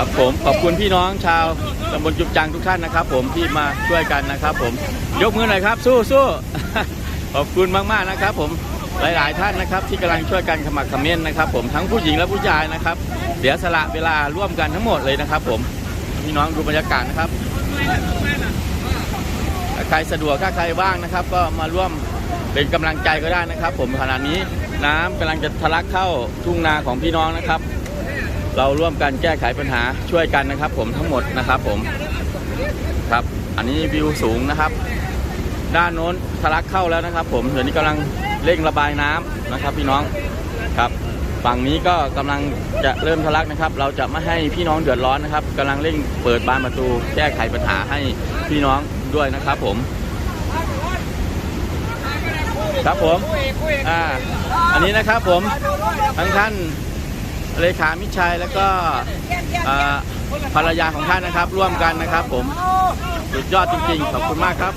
ครับผมขอบคุณพี่น้องชาวตำบลจุบจังทุกท่านนะครับ ผมที่มาช่วยกันนะครับ ผมยกมือหน่อยครับ สู้สู้ขอบคุณมากๆนะครับ ผมหลายๆท่านนะครับ ที่กำลังช่วยกันขมักขม้นนะครับ ผมทั้งผู้หญิงและผู้ชายนะครับเสียสละเวลาร่วมกันทั้งหมดเลยนะครับ ผมพี่น้องดูบรรยากาศนะครับใครสะดวกถ้าใครว่างนะครับ ก็มาร่วมเป็นกำลังใจก็ได้นะครับ ผมขณะนี้น้ำกำลังจะทะลักเข้าทุ่งนาของพี่น้องนะครับ เราร่วมกันแก้ไขปัญหาช่วยกันนะครับ ผมทั้งหมดนะครับผมครับ อันนี้วิวสูงนะครับ ด้านโน้นทะลักเข้าแล้วนะครับ ผมเดี๋ยวนี้กำลังเร่งระบายน้ำนะครับ พี่น้องครับฝั่งนี้ก็กำลังจะเริ่มทะลักนะครับ เราจะไม่ให้พี่น้องเดือดร้อนนะครับกำลังเร่งเปิดบานประตู แก้ไขปัญหาให้พี่น้องด้วยนะครับ ผม ครับผมอ่าอันนี้นะครับผมทั้งท่าน เลขามิชัยแล้วก็ภรรยาของท่านนะครับ ร่วมกันนะครับ ผมสุดยอดจริงๆขอบคุณมากครับ